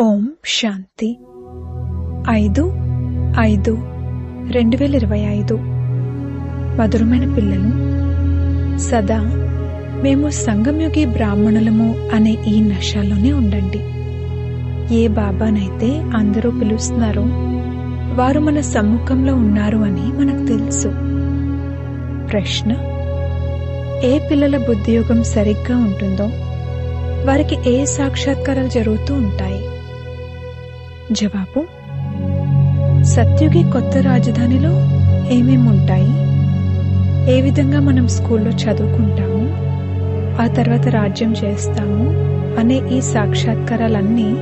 ఓం శాంతి. ఐదు ఐదు రెండు వేల ఇరవై ఐదు. మధురమైన పిల్లలు సదా మేము సంగంయుగి బ్రాహ్మణులము అనే ఈ నషాలోనే ఉండండి. ఏ బాబానైతే అందరూ పిలుస్తున్నారో వారు మన సమ్ముఖంలో ఉన్నారు అని మనకు తెలుసు. ప్రశ్న ఏ పిల్లల బుద్ధియోగం సరిగ్గా ఉంటుందో వారికి ఏ సాక్షాత్కారాలు జరుగుతూ ఉంటాయి? జవాబు సత్యుగి కొత్త రాజధానిలో ఏమేమి ఉంటాయి? ఏ విధంగా మనం స్కూల్లో చదువుకుంటాము? ఆ తర్వాత రాజ్యం చేస్తాము? అనే ఈ సాక్షాత్కారాలన్నీ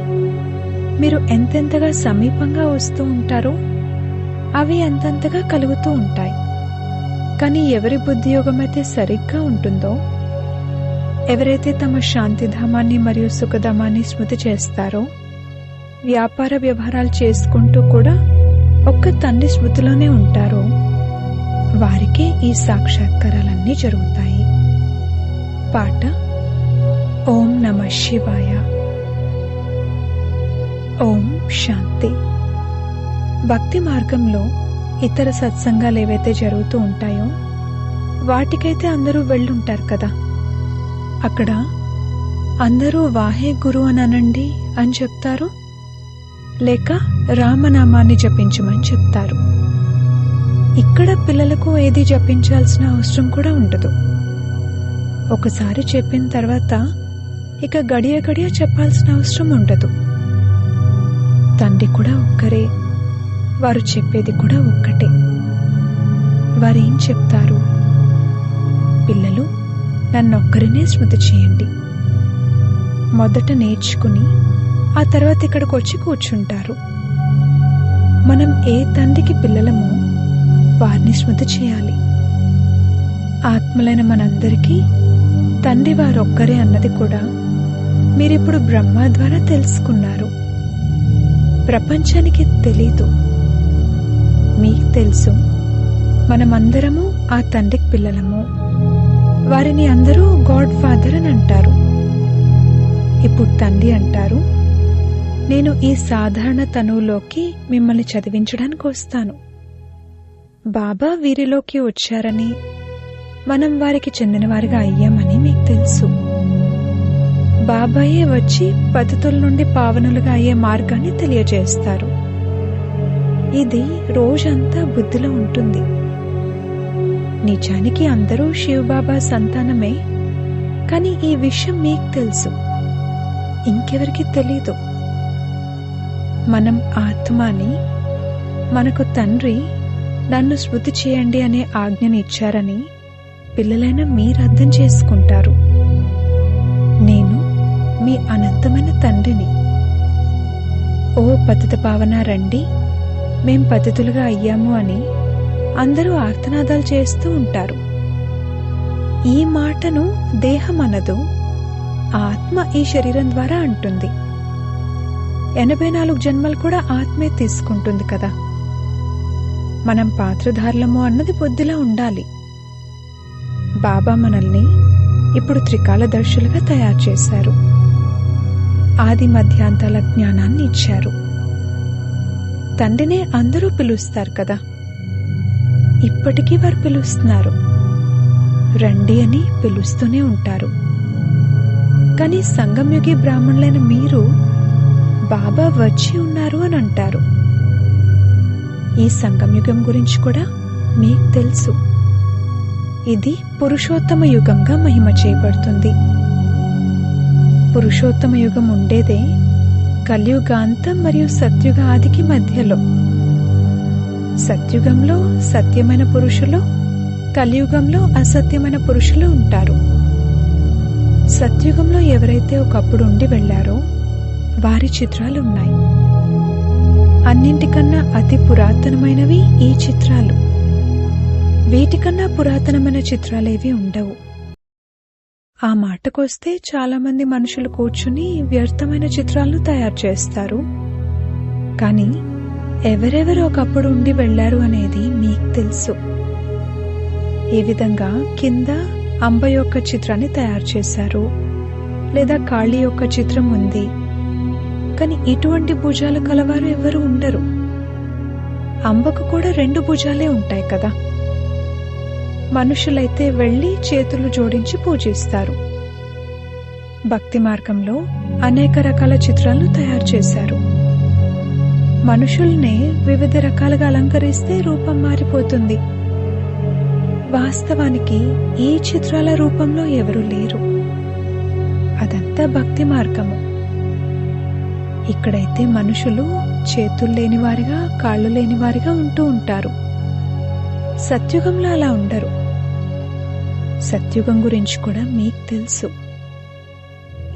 మీరు ఎంతెంతగా సమీపంగా వస్తూ ఉంటారో అవి అంతంతగా కలుగుతూ ఉంటాయి. కానీ ఎవరి బుద్ధియోగం అయితే సరిగ్గా ఉంటుందో ఎవరైతే తమ శాంతిధామాన్ని మరియు సుఖధామాన్ని స్మృతి చేస్తారో వ్యాపార వ్యవహారాలు చేసుకుంటూ కూడా ఒక్క తండ్రి స్మృతిలోనే ఉంటారో. వారికే ఈ సాక్షాత్కారాలన్నీ జరుగుతాయి. పాట ఓం నమ శివాయ. ఓం శాంతి. భక్తి మార్గంలో ఇతర సత్సంగాలు ఏవైతే జరుగుతూ ఉంటాయో వాటికైతే అందరూ వెళ్ళుంటారు కదా. అక్కడ అందరూ వాహే గురు అని అనండి అని చెప్తారు. లేక రామనామాన్ని జపించమని చెప్తారు. ఇక్కడ పిల్లలకు ఏది జపించాల్సిన అవసరం కూడా ఉండదు. ఒకసారి చెప్పిన తర్వాత ఇక గడియ గడియ చెప్పాల్సిన అవసరం ఉండదు. తండ్రి కూడా ఒక్కరే వారు చెప్పేది కూడా ఒక్కటే. వారేం చెప్తారు? పిల్లలు నన్నొక్కరినే స్మృతి చేయండి. మొదట నేర్చుకుని ఆ తర్వాత ఇక్కడికి వచ్చి కూర్చుంటారు. మనం ఏ తండ్రికి పిల్లలమో వారిని స్మృతి చేయాలి. ఆత్మలైన మనందరికీ తండ్రి వారొక్కరే అన్నది కూడా మీరిప్పుడు బ్రహ్మ ద్వారా తెలుసుకున్నారు. ప్రపంచానికి తెలీదు. మీకు తెలుసు మనమందరము ఆ తండ్రికి పిల్లలము. వారిని అందరూ గాడ్ ఫాదర్ అని అంటారు. ఇప్పుడు తండ్రి అంటారు నేను ఈ సాధారణ తనువులోకి మిమ్మల్ని చదివించడానికి వస్తాను. బాబా వీరిలోకి వచ్చారని మనం వారికి చెందినవారిగా అయ్యామని మీకు తెలుసు. బాబాయే వచ్చి పతితుల నుండి పావనులుగా అయ్యే మార్గాన్ని తెలియజేస్తారు. ఇది రోజంతా బుద్ధిలో ఉంటుంది. నిజానికి అందరూ శివబాబా సంతానమే కానీ ఈ విషయం మీకు తెలుసు. ఇంకెవరికి తెలీదు. మనం ఆత్మని మనకు తండ్రి నన్ను స్మృతి చేయండి అనే ఆజ్ఞని ఇచ్చారని పిల్లలైన మీరు అర్థం చేసుకుంటారు. నేను మీ అనంతమైన తండ్రిని. ఓ పతిత పావన రండి మేం పతితులుగా అయ్యాము అని అందరూ ఆర్తనాదాలు చేస్తూ ఉంటారు. ఈ మాటను దేహం అనదు ఆత్మ ఈ శరీరం ద్వారా అంటుంది. ఎనభై నాలుగు జన్మలు కూడా ఆత్మే తీసుకుంటుంది కదా. మనం పాత్రధారులము అన్నది బొద్దులా ఉండాలి. బాబా మనల్ని ఇప్పుడు త్రికాలదర్శులుగా తయారు చేశారు. ఆది మధ్యాంతాల జ్ఞానాన్ని ఇచ్చారు. తండ్రినే అందరూ పిలుస్తారు కదా. ఇప్పటికీ వారు పిలుస్తున్నారు. రండి అని పిలుస్తూనే ఉంటారు. కానీ సంగంయుగి బ్రాహ్మణులైన మీరు బాబా వచ్చి ఉన్నారు అని అంటారు. ఈ సంగమయుగం గురించి కూడా మీకు తెలుసు. ఇది పురుషోత్తమ యుగంగా మహిమ చేయబడుతుంది. పురుషోత్తమ యుగం ఉండేదే కలియుగాంతం మరియు సత్యుగ ఆదికి మధ్యలో. సత్యుగంలో సత్యమైన పురుషులు కలియుగంలో అసత్యమైన పురుషులు ఉంటారు. సత్యుగంలో ఎవరైతే ఒకప్పుడు ఉండి వెళ్ళారో వారి చిత్రాలు ఉన్నాయి అన్నింటికన్నా అతి పురాతనమైనవి ఈ చిత్రాలు. వీటికన్నా పురాతనమైన చిత్రాలేవి ఉండవు. ఆ మాటకొస్తే చాలామంది మనుషులు కూర్చుని వ్యర్థమైన చిత్రాలను తయారు చేస్తారు. కానీ ఎవరెవరు ఒకప్పుడు ఉండి వెళ్ళారు అనేది మీకు తెలుసు. ఈ విధంగా కింద అంబ యొక్క చిత్రాన్ని తయారు చేశారు. లేదా కాళీ యొక్క చిత్రం ఉంది. కానీ ఇటువంటి భుజాలు కలవారు ఎవరు ఉండరు. అంబకు కూడా రెండు భుజాలే ఉంటాయి కదా. మనుషులైతే వెళ్ళి చేతులు జోడించి పూజిస్తారు. భక్తి మార్గంలో అనేక రకాల చిత్రాలను తయారు చేశారు. మనుషుల్నే వివిధ రకాలుగా అలంకరిస్తే రూపం మారిపోతుంది. వాస్తవానికి ఈ చిత్రాల రూపంలో ఎవరు లేరు. అదంతా భక్తి మార్గము. ఇక్కడైతే మనుషులు చేతులు లేనివారిగా కాళ్ళు లేనివారిగా ఉంటూ ఉంటారు. సత్యుగంలో అలా ఉండరు. సత్యుగం గురించి కూడా మీకు తెలుసు.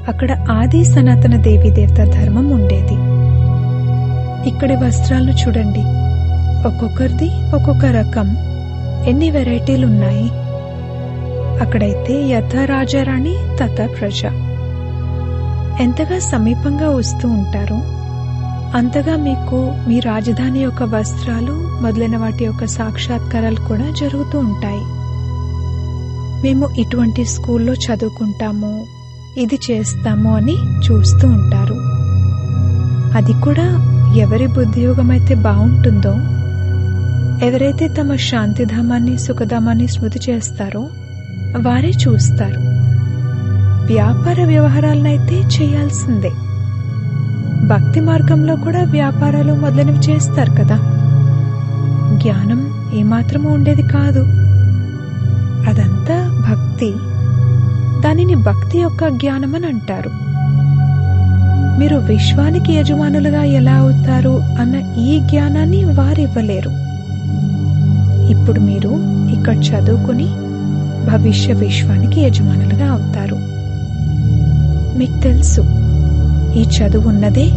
అక్కడ ఆది సనాతన దేవీ దేవత ధర్మం ఉండేది. ఇక్కడి వస్త్రాలను చూడండి. ఒక్కొక్కరిది ఒక్కొక్క రకం. ఎన్ని వెరైటీలు ఉన్నాయి అక్కడైతే యథ రాజారాణి తథ ప్రజ. ఎంతగా సమీపంగా వస్తూ ఉంటారో అంతగా మీకు మీ రాజధాని యొక్క వస్త్రాలు మొదలైన వాటి యొక్క సాక్షాత్కారాలు కూడా జరుగుతూ ఉంటాయి. మేము ఇటువంటి స్కూల్లో చదువుకుంటాము ఇది చేస్తాము అని చూస్తూ ఉంటారు. అది కూడా ఎవరి బుద్ధియోగం అయితే బాగుంటుందో ఎవరైతే తమ శాంతిధామాన్ని సుఖధామాన్ని స్మృతి చేస్తారో వారే చూస్తారు. వ్యాపార వ్యవహారాలనైతే చేయాల్సిందే. భక్తి మార్గంలో కూడా వ్యాపారాలు మొదలైనవి చేస్తారు కదా. జ్ఞానం ఏమాత్రము ఉండేది కాదు. అదంతా భక్తి. దానిని భక్తి యొక్క జ్ఞానం అని అంటారు. మీరు విశ్వానికి యజమానులుగా ఎలా అవుతారు అన్న ఈ జ్ఞానాన్ని వారివ్వలేరు. ఇప్పుడు మీరు ఇక్కడ చదువుకుని భవిష్య విశ్వానికి యజమానులుగా అవుతారు. మీకు తెలుసు. ఈ చదువు ఉన్నదే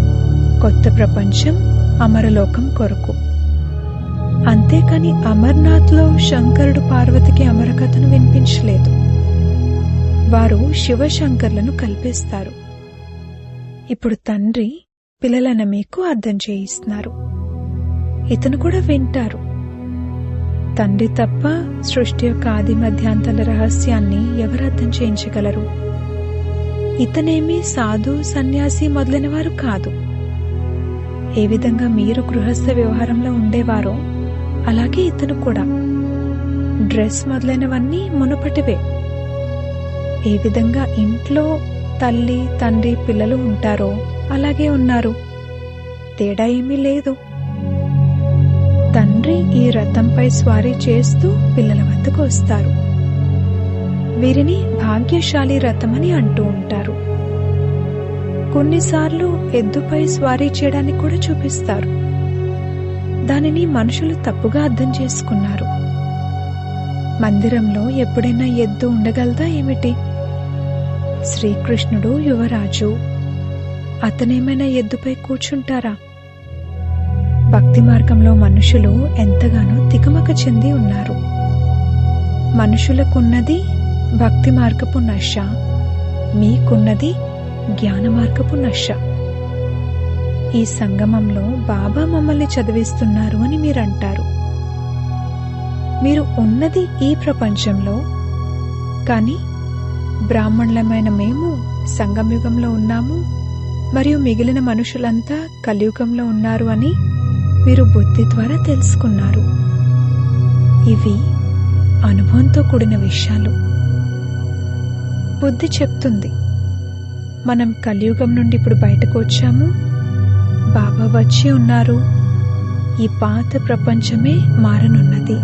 కొత్త ప్రపంచం అమరలోకం కొరకు. అంతేకాని అమర్నాథ్లో శంకరుడు పార్వతికి అమరకథను వినిపించలేదు. వారు శివశంకర్లను కల్పిస్తారు. ఇప్పుడు తండ్రి పిల్లలను మీకు అర్థం చేయిస్తున్నారు. ఇతను కూడా వింటారు. తండ్రి తప్ప సృష్టి యొక్క ఆది మధ్యాంతల రహస్యాన్ని ఎవరు అర్థం చేయించగలరు? ఇతనేమి సాధు సన్యాసి మొదలైన వారు కాదు. ఏ విధంగా మీరు గృహస్థ వ్యవహారంలో ఉండేవారో అలాగే ఇతను కూడా. డ్రెస్ మొదలైనవన్నీ మునుపటివే. ఏ విధంగా ఇంట్లో తల్లి తండ్రి పిల్లలు ఉంటారో అలాగే ఉన్నారు. తేడా ఏమీ లేదు. తండ్రి ఈ రథంపై స్వారీ చేస్తూ పిల్లల వద్దకు వస్తారు. వీరిని భాగ్యశాలి రథమని అంటూ ఉంటారు. కొన్నిసార్లు ఎద్దుపై స్వారీ చేయడానికి కూడా చూపిస్తారు. దానిని మనుషులు తప్పుగా అర్థం చేసుకున్నారు. మందిరంలో ఎప్పుడైనా ఎద్దు ఉండగలదా ఏమిటి? శ్రీకృష్ణుడు యువరాజు అతనేమైనా ఎద్దుపై కూర్చుంటారా? భక్తి మార్గంలో మనుషులు ఎంతగానో తికమక చెంది ఉన్నారు. మనుషులకున్నది భక్తి మార్గపు నష మీకున్నది జ్ఞాన మార్గపు నష ఈ సంగమంలో బాబా మమ్మల్ని చదివిస్తున్నారు అని మీరంటారు. మీరు ఉన్నది ఈ ప్రపంచంలో. కానీ బ్రాహ్మణులమైన మేము సంగమయుగంలో ఉన్నాము. మరియు మిగిలిన మనుషులంతా కలియుగంలో ఉన్నారు అని మీరు బుద్ధి ద్వారా తెలుసుకున్నారు. ఇవి అనుభవంతో కూడిన విషయాలు. బుద్ధి చెప్తుంది. మనం కలియుగం నుండి ఇప్పుడు బయటకు వచ్చాము. బాబా వచ్చి ఉన్నారు. ఈ పాత ప్రపంచమే మారనున్నది.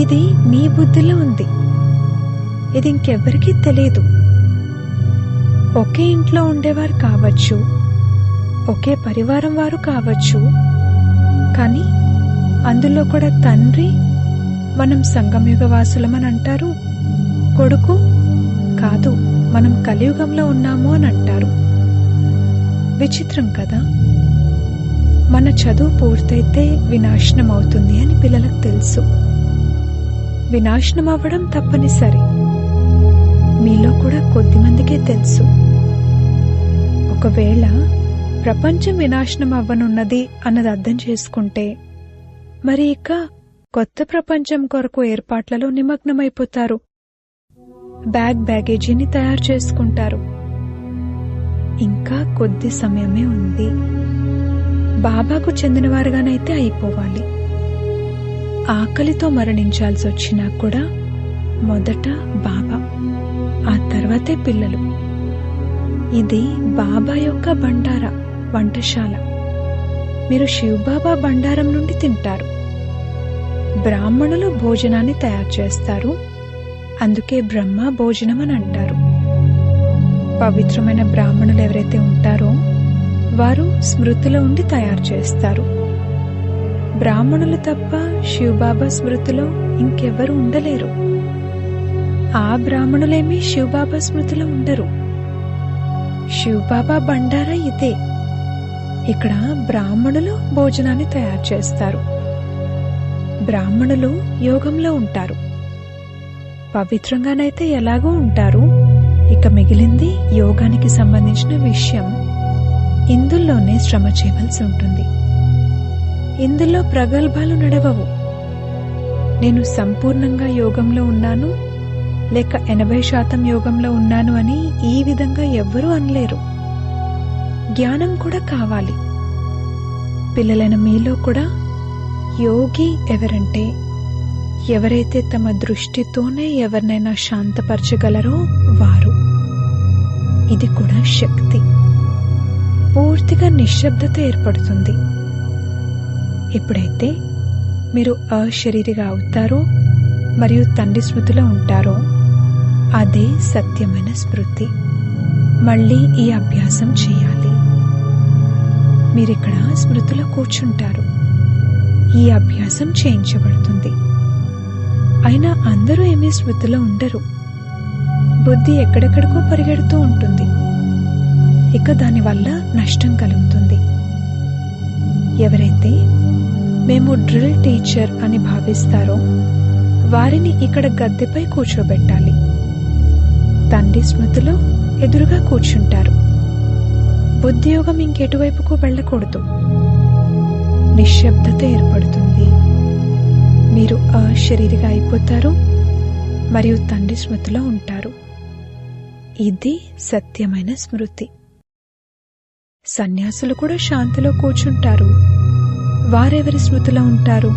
ఇది మీ బుద్ధిలో ఉంది. ఇది ఇంకెవ్వరికీ తెలియదు. ఒకే ఇంట్లో ఉండేవారు కావచ్చు. ఒకే పరివారం వారు కావచ్చు. కానీ అందులో కూడా తండ్రి మనం సంగమయుగ వాసులమని అంటారు కొడుకు కాదు మనం కలియుగంలో ఉన్నాము అని అంటారు. విచిత్రం కదా. మన చదువు పూర్తయితే వినాశనం అవుతుంది అని పిల్లలకు తెలుసు. వినాశనం అవ్వడం తప్పనిసరి. మీలో కూడా కొద్దిమందికే తెలుసు. ఒకవేళ ప్రపంచం వినాశనం అవ్వనున్నది అన్నది అర్థం చేసుకుంటే మరి ఇక కొత్త ప్రపంచం కొరకు ఏర్పాట్లలో నిమగ్నమైపోతారు. బ్యాగ్ బ్యాగేజీని తయారు చేసుకుంటారు. ఇంకా కొద్ది సమయమే ఉంది. బాబాకు చెందినవారుగానైతే అయిపోవాలి. ఆకలితో మరణించాల్సి వచ్చినా కూడా మొదట బాబా ఆ తర్వాతే పిల్లలు. ఇది బాబా యొక్క బండార వంటశాల. మీరు శివబాబా బండారం నుండి తింటారు. బ్రాహ్మణులు భోజనాన్ని తయారు చేస్తారు. అందుకే బ్రహ్మ భోజనం అని అంటారు. పవిత్రమైన బ్రాహ్మణులు ఎవరైతే ఉంటారో వారు స్మృతిలో ఉండి తయారు చేస్తారు. బ్రాహ్మణులు తప్ప శివబాబా స్మృతిలో ఇంకెవ్వరు ఉండలేరు. ఆ బ్రాహ్మణులేమీ శివబాబా స్మృతిలో ఉండరు. శివబాబా బండారా ఇదే. ఇక్కడ బ్రాహ్మణులు భోజనాన్ని తయారు చేస్తారు. బ్రాహ్మణులు యోగంలో ఉంటారు. పవిత్రంగానైతే ఎలాగో ఉంటారు. ఇక మిగిలింది యోగానికి సంబంధించిన విషయం. ఇందులోనే శ్రమ చేయవలసి ఉంటుంది. ఇందులో ప్రగల్భాలు నడవవు. నేను సంపూర్ణంగా యోగంలో ఉన్నాను. లేక ఎనభై శాతం యోగంలో ఉన్నాను అని ఈ విధంగా ఎవ్వరూ అనలేరు. జ్ఞానం కూడా కావాలి. పిల్లలైన మీలో కూడా యోగి ఎవరంటే ఎవరైతే తమ దృష్టితోనే ఎవరినైనా శాంతపరచగలరో వారు. ఇది కూడా శక్తి. పూర్తిగా నిశ్శబ్దత ఏర్పడుతుంది. ఎప్పుడైతే మీరు అశరీరిగా అవుతారో మరియు తండ్రి స్మృతిలో ఉంటారో అదే సత్యమైన స్మృతి. మళ్ళీ ఈ అభ్యాసం చేయాలి. మీరిక్కడ స్మృతిలో కూర్చుంటారు. ఈ అభ్యాసం చేయించబడుతుంది. అయినా అందరూ ఏమీ స్మృతిలో ఉండరు. బుద్ధి ఎక్కడెక్కడికో పరిగెడుతూ ఉంటుంది. ఇక దానివల్ల నష్టం కలుగుతుంది. ఎవరైతే మేము డ్రిల్ టీచర్ అని భావిస్తారో వారిని ఇక్కడ గద్దెపై కూర్చోబెట్టాలి. తండ్రి స్మృతిలో ఎదురుగా కూర్చుంటారు. బుద్ధియోగం ఇంకెటువైపుకు వెళ్ళకూడదు. నిశ్శబ్దత ఏర్పడుతుంది. మీరు అశరీరిగా అయిపోతారు మరియు తండ్రి స్మృతిలో ఉంటారు. ఇది సత్యమైన స్మృతి. సన్యాసులు కూడా శాంతిలో కూర్చుంటారు. వారెవరి స్మృతిలో ఉంటారు?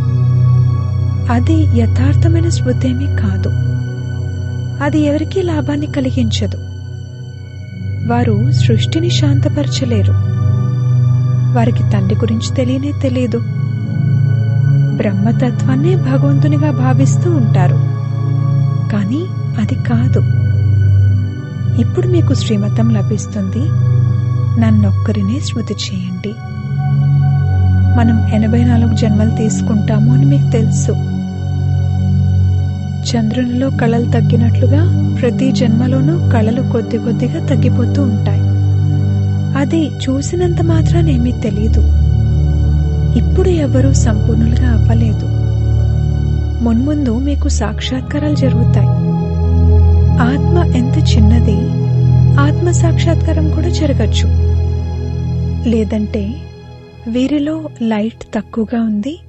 అది యథార్థమైన స్మృతేమీ కాదు. అది ఎవరికీ లాభాన్ని కలిగించదు. వారు సృష్టిని శాంతపరచలేరు. వారికి తండ్రి గురించి తెలియనే తెలియదు. బ్రహ్మతత్వాన్నే భగవంతునిగా భావిస్తూ ఉంటారు. కానీ అది కాదు. ఇప్పుడు మీకు శ్రీమతం లభిస్తుంది. నన్నొక్కరినే స్మృతి చేయండి. మనం ఎనభై నాలుగు జన్మలు తీసుకుంటాము అని మీకు తెలుసు. చంద్రునిలో కళలు తగ్గినట్లుగా ప్రతి జన్మలోనూ కళలు కొద్ది కొద్దిగా తగ్గిపోతూ ఉంటాయి. అది చూసినంత మాత్రానేమీ తెలియదు ఇప్పుడు ఎవరూ సంపూర్ణులుగా అవ్వలేదు. మున్ముందు మీకు సాక్షాత్కారాలు జరుగుతాయి. ఆత్మ ఎంత చిన్నది ఆత్మ సాక్షాత్కారం కూడా జరగచ్చు. లేదంటే వీరిలో లైట్ తక్కువగా ఉంది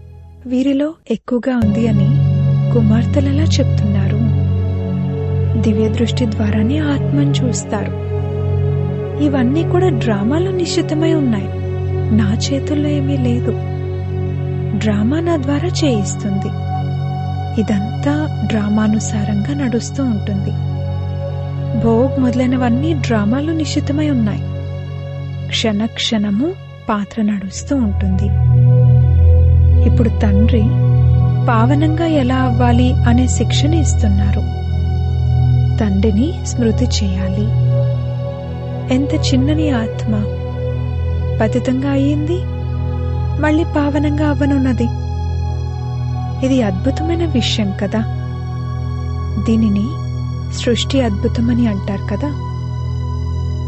వీరిలో ఎక్కువగా ఉంది అని కుమార్తెలలా చెప్తున్నారు. దివ్య దృష్టి ద్వారానే ఆత్మను చూస్తారు. ఇవన్నీ కూడా డ్రామాలో నిశ్చితమై ఉన్నాయి. నా చేతుల్లో ఏమీ లేదు. డ్రామా నా ద్వారా చేయిస్తుంది. ఇదంతా డ్రామానుసారంగా నడుస్తూ ఉంటుంది. భోగ్ మొదలైనవన్నీ డ్రామాలు నిశ్చితమై ఉన్నాయి. క్షణ క్షణము పాత్ర నడుస్తూ ఉంటుంది. ఇప్పుడు తండ్రి పావనంగా ఎలా అవ్వాలి అనే శిక్షణ ఇస్తున్నారు. తండ్రిని స్మృతి చేయాలి. ఎంత చిన్నని ఆత్మ. పతితంగా అయ్యింది మళ్ళీ పావనంగా అవ్వనున్నది. ఇది అద్భుతమైన విషయం కదా. దీనిని సృష్టి అద్భుతమని అంటారు కదా.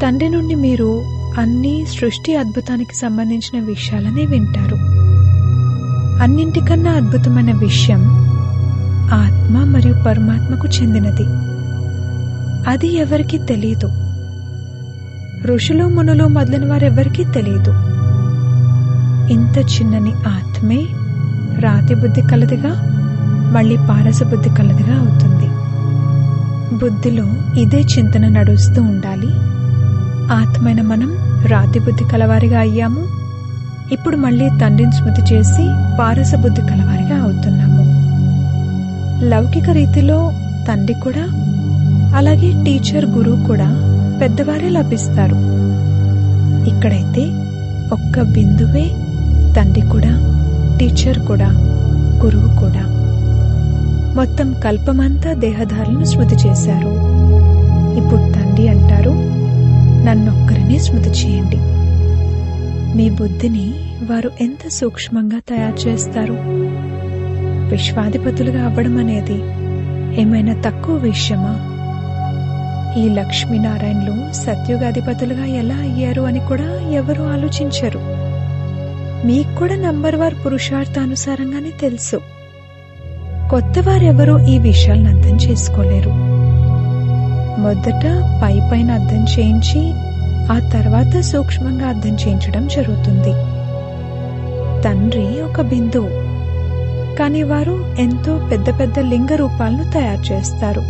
తండ్రి నుండి మీరు అన్ని సృష్టి అద్భుతానికి సంబంధించిన విషయాలనే వింటారు. అన్నింటికన్నా అద్భుతమైన విషయం ఆత్మ మరియు పరమాత్మకు చెందినది. అది ఎవరికీ తెలియదు. ఋషులు మునులు మొదలైన వారెవరికీ తెలియదు. ఇంత చిన్నని ఆత్మే రాతి బుద్ధి కలదిగా మళ్ళీ పారస బుద్ధి కలదిగా అవుతుంది. బుద్ధిలో ఇదే చింతన నడుస్తూ ఉండాలి. ఆత్మైన మనం రాతి బుద్ధి కలవారిగా అయ్యాము. ఇప్పుడు మళ్ళీ తండ్రిని స్మృతి చేసి పారస బుద్ధి కలవారిగా అవుతున్నాము. లౌకిక రీతిలో తండ్రి కూడా అలాగే టీచర్ గురువు కూడా పెద్దవారే లభిస్తారు. ఇక్కడైతే ఒక్క బిందువే తండ్రి కూడా టీచర్ కూడా గురువు కూడా. మొత్తం కల్పమంతా దేహధారులను స్మృతి చేశారు. ఇప్పుడు తండ్రి అంటారు నన్నొక్కరినే స్మృతి చేయండి. మీ బుద్ధిని వారు ఎంత సూక్ష్మంగా తయారు చేస్తారు? విశ్వాధిపతులుగా అవ్వడం అనేది ఏమైనా తక్కువ విషయమా? ఈ లక్ష్మీనారాయణలు సత్యుగాధిపతులుగా ఎలా అయ్యారు అని కూడా ఎవరు ఆలోచించరు. మీకు కూడా నంబర్ వార్ పురుషార్థానుసారంగానే తెలుసు. కొత్త వారెవరూ ఈ విషయాలను అర్థం చేసుకోలేరు. మొదట పై పైన అర్థం చేయించి ఆ తర్వాత సూక్ష్మంగా అర్థం చేయించడం జరుగుతుంది. తండ్రి ఒక బిందువు. కానీ వారు ఎంతో పెద్ద పెద్ద లింగ రూపాలను తయారు చేస్తారు.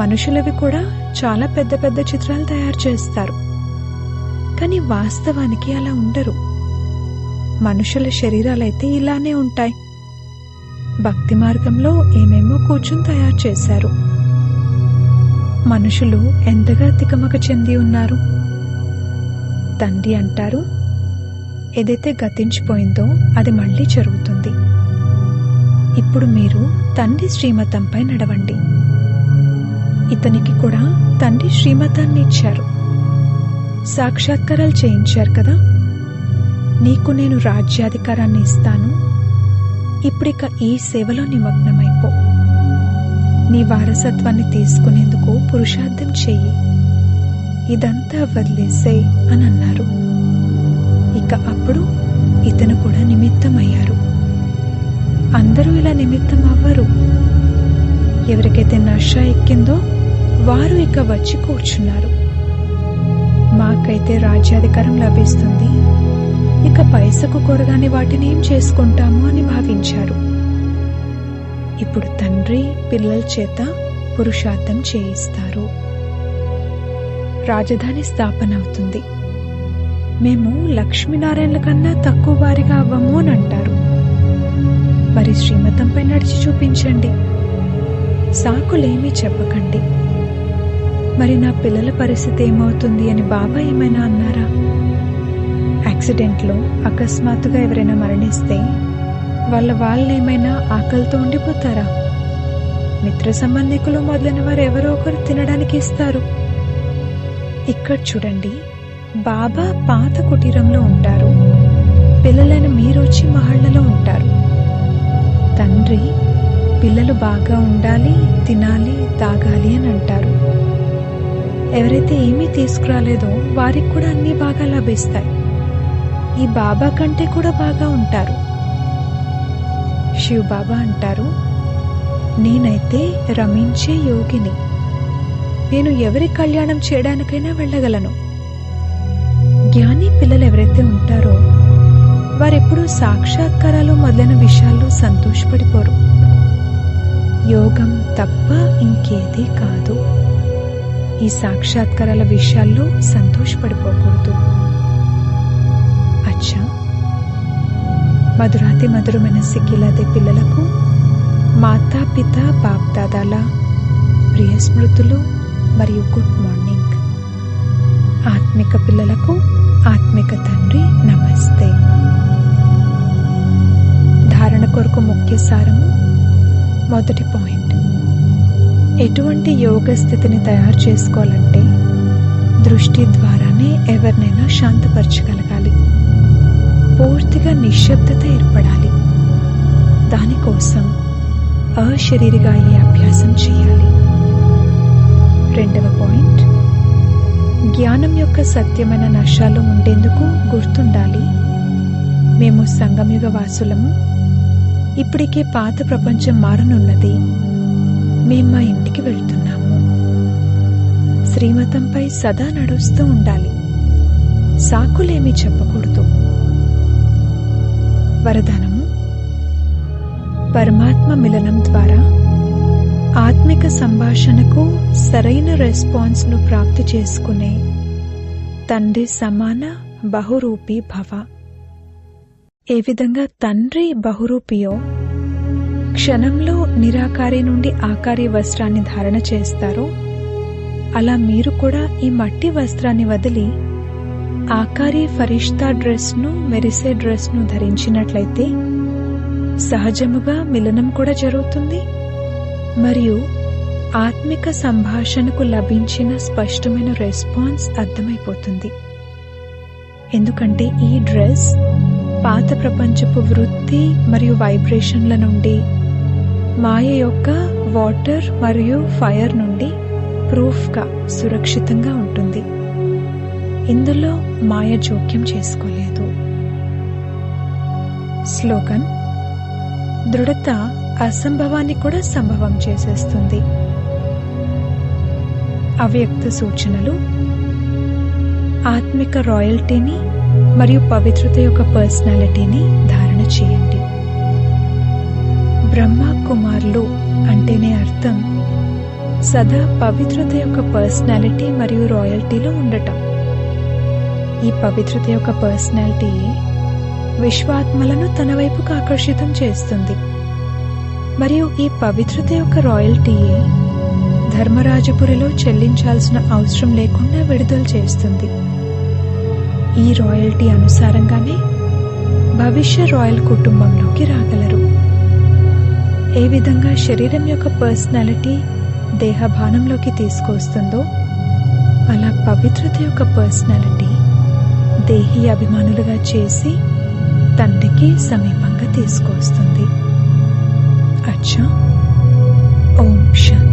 మనుషులవి కూడా చాలా పెద్ద పెద్ద చిత్రాలు తయారు చేస్తారు. కానీ వాస్తవానికి అలా ఉండరు. మనుషుల శరీరాలైతే ఇలానే ఉంటాయి. భక్తి మార్గంలో ఏమేమో కూర్చుని తయారు చేశారు. మనుషులు ఎంతగా తికమక చెంది ఉన్నారు? తండ్రి అంటారు ఏదైతే గతించిపోయిందో అది మళ్ళీ జరుగుతుంది. ఇప్పుడు మీరు తండ్రి శ్రీమతంపై నడవండి. ఇతనికి కూడా తండ్రి శ్రీమతాన్ని ఇచ్చారు. సాక్షాత్కారాలు చేయించారు కదా? నీకు నేను రాజ్యాధికారాన్ని ఇస్తాను. ఇప్పుడిక ఈ సేవలో నిమగ్నమైపో. నీ వారసత్వాన్ని తీసుకునేందుకు పురుషార్థం చెయ్యి. ఇదంతా వదిలేసే అని అన్నారు. ఇక అప్పుడు ఇతను కూడా నిమిత్తమయ్యారు. అందరూ ఇలా నిమిత్తం అవ్వరు ఎవరికైతే నష ఎక్కిందో వారు ఇక వచ్చి కూర్చున్నారు. మాకైతే రాజ్యాధికారం లభిస్తుంది. ఇక పైసకు కొరగాని వాటిని ఏం చేసుకుంటాము అని భావించారు. ఇప్పుడు తండ్రి పిల్లల చేత పురుషార్థం చేయిస్తారు. రాజధాని స్థాపన అవుతుంది. మేము లక్ష్మీనారాయణల కన్నా తక్కువ వారిగా అవ్వము అని అంటారు. మరి శ్రీమతంపై నడిచి చూపించండి. సాకులేమీ చెప్పకండి. మరి నా పిల్లల పరిస్థితి ఏమవుతుంది అని బాబా ఏమైనా అన్నారా? యాక్సిడెంట్లో అకస్మాత్తుగా ఎవరైనా మరణిస్తే వాళ్ళ వాళ్ళు ఏమైనా ఆకలితో ఉండిపోతారా? మిత్ర సంబంధికులు మొదలైన వారు ఎవరో ఒకరు తినడానికి ఇస్తారు. ఇక్కడ చూడండి బాబా పాత కుటీరంలో ఉంటారు. పిల్లలైన మీరొచ్చి మహళ్ళలో మహళ్ళలో ఉంటారు. తండ్రి పిల్లలు బాగా ఉండాలి తినాలి తాగాలి అని అంటారు. ఎవరైతే ఏమీ తీసుకురాలేదో వారికి కూడా అన్నీ బాగా లభిస్తాయి. ఈ బాబా కంటే కూడా బాగా ఉంటారు. శివ్ బాబా అంటారు నేనైతే రమించే యోగిని. నేను ఎవరి కళ్యాణం చేయడానికైనా వెళ్ళగలను. జ్ఞాని పిల్లలు ఎవరైతే ఉంటారో వారెప్పుడూ సాక్షాత్కారాలు మొదలైన విషయాల్లో సంతోషపడిపోరు. యోగం తప్ప ఇంకేదీ కాదు. ఈ సాక్షాత్కారాల విషయాల్లో సంతోషపడిపోకూడదు. అచ్చా మధురాతి మధురమైన సిక్కిలాదే పిల్లలకు మాతా పిత బాప్దాదాల ప్రియ స్మృతులు మరియు గుడ్ మార్నింగ్. ఆత్మిక పిల్లలకు ఆత్మిక తండ్రి నమస్తే. ధారణ కొరకు ముఖ్య సారము మొదటి పాయింట్. ఎటువంటి యోగ స్థితిని తయారు చేసుకోవాలంటే దృష్టి ద్వారానే ఎవరినైనా శాంతపరచగలగాలి. పూర్తిగా నిశ్శబ్దత ఏర్పడాలి. దానికోసం అశరీరిగా అయ్యే అభ్యాసం చేయాలి. రెండవ పాయింట్. జ్ఞానం యొక్క సత్యమైన నష్టాలు ఉండేందుకు గుర్తుండాలి. మేము సంగమయుగ వాసులము. ఇప్పటికే పాత ప్రపంచం మారనున్నది. మేము మా ఇంటికి వెళ్తున్నాము. శ్రీమతంపై సదా నడుస్తూ ఉండాలి. సాకులేమీ చెప్పకూడదు. వరదానము. పరమాత్మ మిలనం ద్వారా ఆత్మిక సంభాషణకు సరైన రెస్పాన్స్ను ప్రాప్తి చేసుకునే తండ్రి సమాన బహురూపి భవ. ఏ విధంగా తండ్రి బహురూపియో క్షణంలో నిరాకారి నుండి ఆకారి వస్త్రాన్ని ధారణ చేస్తారో అలా మీరు కూడా ఈ మట్టి వస్త్రాన్ని వదిలి ఆకారి ఫరిష్తా డ్రెస్ను మెరిసే డ్రెస్ను ధరించినట్లయితే సహజముగా మిలనం కూడా జరుగుతుంది. మరియు ఆత్మిక సంభాషణకు లభించిన స్పష్టమైన రెస్పాన్స్ అర్థమైపోతుంది. ఎందుకంటే ఈ డ్రెస్ పాత ప్రపంచపు వృత్తి మరియు వైబ్రేషన్ల నుండి మాయ యొక్క వాటర్ మరియు ఫైర్ నుండి ప్రూఫ్గా సురక్షితంగా ఉంటుంది. ఇందులో మాయ జోక్యం చేసుకోలేదు. స్లోగన్ దృఢత అసంభవాన్ని కూడా సంభవం చేసేస్తుంది. అవ్యక్త సూచనలు ఆత్మిక రాయల్టీని మరియు పవిత్రత యొక్క పర్సనాలిటీని ధారణ చేయండి. బ్రహ్మ కుమార్లు అంటేనే అర్థం సదా పవిత్రత యొక్క పర్సనాలిటీ మరియు రాయల్టీలో ఉండటం. ఈ పవిత్రత యొక్క పర్సనాలిటీ విశ్వాత్మలను తన వైపుకు ఆకర్షితం చేస్తుంది. మరియు ఈ పవిత్రత యొక్క రాయల్టీ ధర్మరాజపురిలో చెల్లించాల్సిన అవసరం లేకుండా విడుదల చేస్తుంది. ఈ రాయల్టీ అనుసారంగానే భవిష్య రాయల్ కుటుంబంలోకి రాగలరు. ఏ విధంగా శరీరం యొక్క పర్సనాలిటీ దేహభానంలోకి తీసుకొస్తుందో అలా పవిత్రత యొక్క పర్సనాలిటీ దేహి అభిమానులుగా చేసి తండ్రికి సమీపంగా తీసుకొస్తుంది అచ్చా. ఓం శాంతి